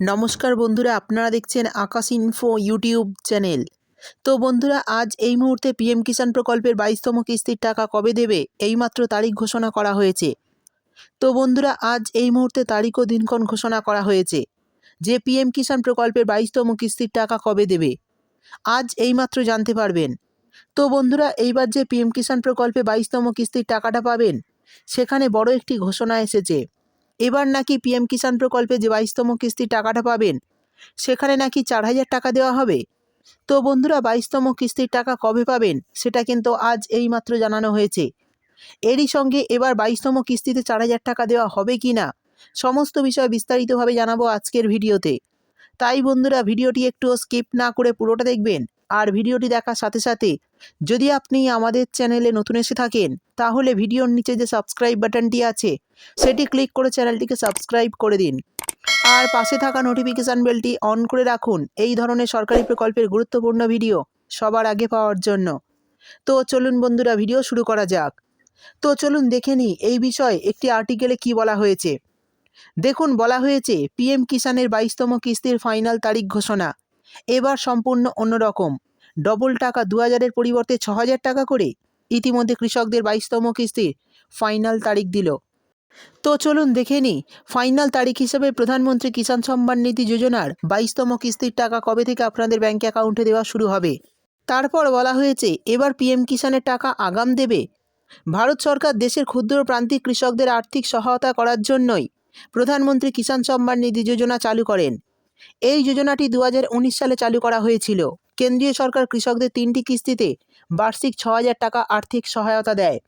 নমস্কার বন্ধুরা, আপনারা দেখছেন আকাশ ইনফো ইউটিউব চ্যানেল তো বন্ধুরা, আজ এই মুহূর্তে পিএম কিষাণ প্রকল্পের বাইশতম কিস্তির টাকা কবে দেবে? এইমাত্র তারিখ ঘোষণা করা হয়েছে। তো বন্ধুরা, আজ এই মুহূর্তে তারিখ ও দিনক্ষণ ঘোষণা করা হয়েছে যে পিএম কিষাণ প্রকল্পের বাইশতম কিস্তির টাকা কবে দেবে। আজ এইমাত্র জানতে পারবেন। তো বন্ধুরা, এইবার যে পিএম কিষাণ প্রকল্পে বাইশতম কিস্তির টাকাটা পাবেন, সেখানে বড় একটি ঘোষণা এসেছে। এবার নাকি পিএম কিষাণ প্রকল্পে যে বাইশতম কিস্তির টাকাটা পাবেন, সেখানে নাকি চার হাজার টাকা দেওয়া হবে? তো বন্ধুরা, বাইশতম কিস্তির টাকা কবে পাবেন, সেটা কিন্তু আজ এইমাত্র জানানো হয়েছে। এরই সঙ্গে এবার বাইশতম কিস্তিতে চার হাজার টাকা দেওয়া হবে কি না, সমস্ত বিষয় বিস্তারিতভাবে জানাব আজকের ভিডিওতে। তাই বন্ধুরা, ভিডিওটি একটু স্কিপ না করে পুরোটা দেখবেন। আর ভিডিওটি দেখার সাথে সাথে যদি আপনি আমাদের চ্যানেলে নতুন এসে থাকেন, তাহলে ভিডিওর নিচে যে সাবস্ক্রাইব বাটনটি আছে, সেটি ক্লিক করে চ্যানেলটিকে সাবস্ক্রাইব করে দিন। আর পাশে থাকা নোটিফিকেশান বেলটি অন করে রাখুন। এই ধরনের সরকারি প্রকল্পের গুরুত্বপূর্ণ ভিডিও সবার আগে পাওয়ার জন্য। তো চলুন বন্ধুরা, ভিডিও শুরু করা যাক। তো চলুন দেখে নিই এই বিষয়ে একটি আর্টিকেলে কি বলা হয়েছে। দেখুন, বলা হয়েছে পিএম কিষাণের বাইশতম কিস্তির ফাইনাল তারিখ ঘোষণা। এবার সম্পূর্ণ অন্যরকম। ডবল টাকা দু হাজারের পরিবর্তে ছ হাজার টাকা করে ইতিমধ্যে কৃষকদের বাইশতম কিস্তির ফাইনাল তারিখ দিল। তো চলুন দেখে নিই, ফাইনাল তারিখ হিসেবে প্রধানমন্ত্রী কিষাণ সম্মান নিধি যোজনার বাইশতম কিস্তির টাকা কবে থেকে আপনাদের ব্যাঙ্ক অ্যাকাউন্টে দেওয়া শুরু হবে? তারপর বলা হয়েছে, এবার পিএম কিষাণের টাকা আগাম দেবে। ভারত সরকার দেশের ক্ষুদ্র প্রান্তিক কৃষকদের আর্থিক সহায়তা করার জন্যই প্রধানমন্ত্রী কিষাণ সম্মান নিধি যোজনা চালু করেন। এই যোজনাটি দু হাজার উনিশ সালে চালু করা হয়েছিল। কেন্দ্রীয় সরকার কৃষকদের তিনটি কিস্তিতে বার্ষিক ছ টাকা আর্থিক সহায়তা দেয়।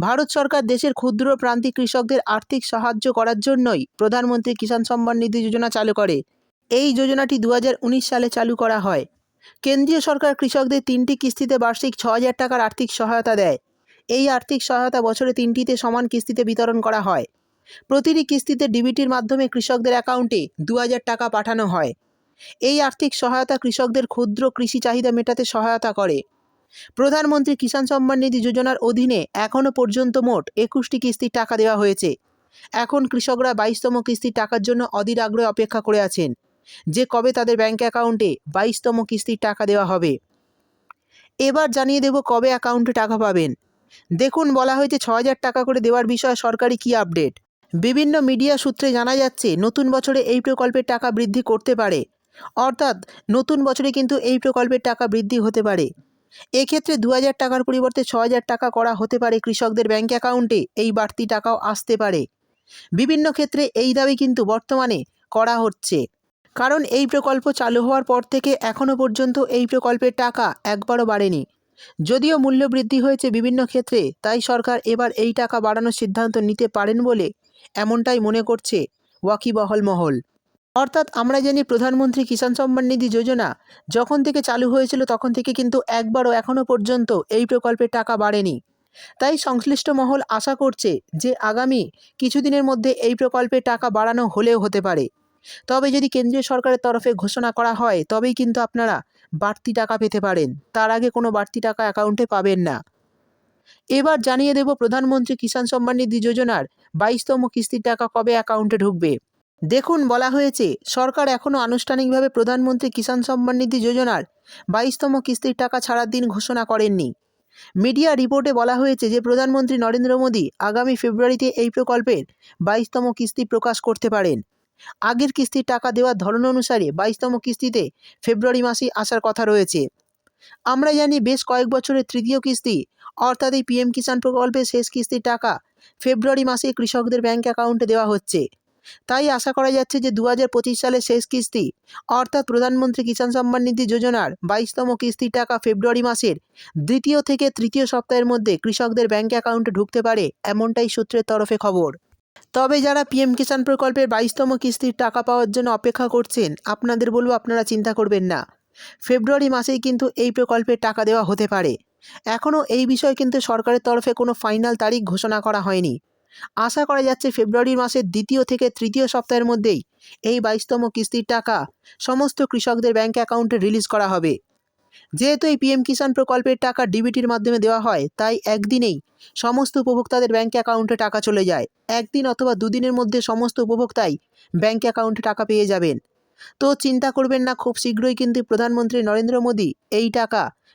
ভারত সরকার দেশের ক্ষুদ্র প্রান্তিক কৃষকদের আর্থিক সাহায্য করার জন্যই প্রধানমন্ত্রী কিষাণ সম্মান নিধি যোজনা চালু করে। এই যোজনাটি দু হাজার উনিশ সালে চালু করা হয়। কেন্দ্রীয় সরকার কৃষকদের তিনটি কিস্তিতে বার্ষিক ছ টাকার আর্থিক সহায়তা দেয়। এই আর্থিক সহায়তা বছরে তিনটিতে সমান কিস্তিতে বিতরণ করা হয়। প্রতিটি কিস্তিতে ডিবিটির মাধ্যমে কৃষকদের অ্যাকাউন্টে দু হাজার টাকা পাঠানো হয়। এই আর্থিক সহায়তা কৃষকদের ক্ষুদ্র কৃষি চাহিদা মেটাতে সহায়তা করে। প্রধানমন্ত্রী কিষাণ সম্মান নিধি যোজনার অধীনে এখনও পর্যন্ত মোট একুশটি কিস্তির টাকা দেওয়া হয়েছে। এখন কৃষকরা বাইশতম কিস্তির টাকার জন্য অধীর আগ্রহে অপেক্ষা করে আছেন যে কবে তাদের ব্যাঙ্ক অ্যাকাউন্টে বাইশতম কিস্তির টাকা দেওয়া হবে। এবার জানিয়ে দেব কবে অ্যাকাউন্টে টাকা পাবেন। দেখুন, বলা হয়েছে ছ টাকা করে দেওয়ার বিষয়ে সরকারি কী আপডেট? বিভিন্ন মিডিয়া সূত্রে জানা যাচ্ছে, নতুন বছরে এই প্রকল্পের টাকা বৃদ্ধি করতে পারে। অর্থাৎ, নতুন বছরে কিন্তু এই প্রকল্পের টাকা বৃদ্ধি হতে পারে। এক্ষেত্রে দু হাজার টাকার পরিবর্তে ছ হাজার টাকা করা হতে পারে কৃষকদের ব্যাঙ্ক অ্যাকাউন্টে, এই বাড়তি টাকাও আসতে পারে। বিভিন্ন ক্ষেত্রে এই দাবি কিন্তু বর্তমানে করা হচ্ছে। কারণ এই প্রকল্প চালু হওয়ার পর থেকে এখনও পর্যন্ত এই প্রকল্পের টাকা একবারও বাড়েনি। যদিও মূল্য বৃদ্ধি হয়েছে বিভিন্ন ক্ষেত্রে, তাই সরকার এবার এই টাকা বাড়ানোর সিদ্ধান্ত নিতে পারেন বলে এমনটাই মনে করছে ওয়াকিবহল মহল। অর্থাৎ আমরা জানি প্রধানমন্ত্রী কিষাণ সম্মান নিধি যোজনা যখন থেকে চালু হয়েছিল তখন থেকে কিন্তু একবারও এখনও পর্যন্ত এই প্রকল্পের টাকা বাড়েনি। তাই সংশ্লিষ্ট মহল আশা করছে যে আগামী কিছুদিনের মধ্যে এই প্রকল্পের টাকা বাড়ানো হলেও হতে পারে। তবে যদি কেন্দ্রীয় সরকারের তরফে ঘোষণা করা হয়, তবেই কিন্তু আপনারা বাড়তি টাকা পেতে পারেন। তার আগে কোনো বাড়তি টাকা অ্যাকাউন্টে পাবেন না। এবার জানিয়ে দেব প্রধানমন্ত্রী কিষাণ সম্মান নিধি যোজনার বাইশতম কিস্তির টাকা কবে অ্যাকাউন্টে ঢুকবে? দেখুন, বলা হয়েছে, সরকার এখনও আনুষ্ঠানিকভাবে প্রধানমন্ত্রী কিষাণ সম্মান নিধি যোজনার বাইশতম কিস্তির টাকা ছাড়ার দিন ঘোষণা করেননি। মিডিয়া রিপোর্টে বলা হয়েছে যে, প্রধানমন্ত্রী নরেন্দ্র মোদী আগামী ফেব্রুয়ারিতে এই প্রকল্পের বাইশতম কিস্তি প্রকাশ করতে পারেন। আগের কিস্তির টাকা দেওয়ার ধরন অনুসারে বাইশতম কিস্তিতে ফেব্রুয়ারি মাসেই আসার কথা রয়েছে। আমরা জানি বেশ কয়েক বছরের তৃতীয় কিস্তি, অর্থাৎ এই পিএম কিষাণ প্রকল্পের শেষ কিস্তির টাকা ফেব্রুয়ারি মাসে কৃষকদের ব্যাঙ্ক অ্যাকাউন্টে দেওয়া হচ্ছে। তাই আশা করা যাচ্ছে যে দু হাজার পঁচিশ সালের শেষ কিস্তি, অর্থাৎ প্রধানমন্ত্রী কিষাণ সম্মান নিধি যোজনার বাইশতম কিস্তির টাকা ফেব্রুয়ারি মাসের দ্বিতীয় থেকে তৃতীয় সপ্তাহের মধ্যে কৃষকদের ব্যাঙ্ক অ্যাকাউন্টে ঢুকতে পারে এমনটাই সূত্রের তরফে খবর। তবে যারা পিএম কিষাণ প্রকল্পের বাইশতম কিস্তির টাকা পাওয়ার জন্য অপেক্ষা করছেন, আপনাদের বলব আপনারা চিন্তা করবেন না। ফেব্রুয়ারি মাসেই কিন্তু এই প্রকল্পের টাকা দেওয়া হতে পারে। এখনও এই বিষয়ে কিন্তু সরকারের তরফে কোনো ফাইনাল তারিখ ঘোষণা করা হয়নি। আশা করা যাচ্ছে ফেব্রুয়ারি মাসের দ্বিতীয় থেকে তৃতীয় সপ্তাহের মধ্যেই এই বাইশতম কিস্তির টাকা সমস্ত কৃষকদের ব্যাঙ্ক অ্যাকাউন্টে রিলিজ করা হবে। যেহেতু এই পিএম কিষাণ প্রকল্পের টাকা ডিবিটির মাধ্যমে দেওয়া হয়, তাই একদিনেই সমস্ত উপভোক্তাদের ব্যাঙ্ক অ্যাকাউন্টে টাকা চলে যায়। একদিন অথবা দুদিনের মধ্যে সমস্ত উপভোক্তাই ব্যাঙ্ক অ্যাকাউন্টে টাকা পেয়ে যাবেন। তো চিন্তা করবেন না, খুব শীঘ্রই কিন্তু প্রধানমন্ত্রী নরেন্দ্র মোদী এই টাকা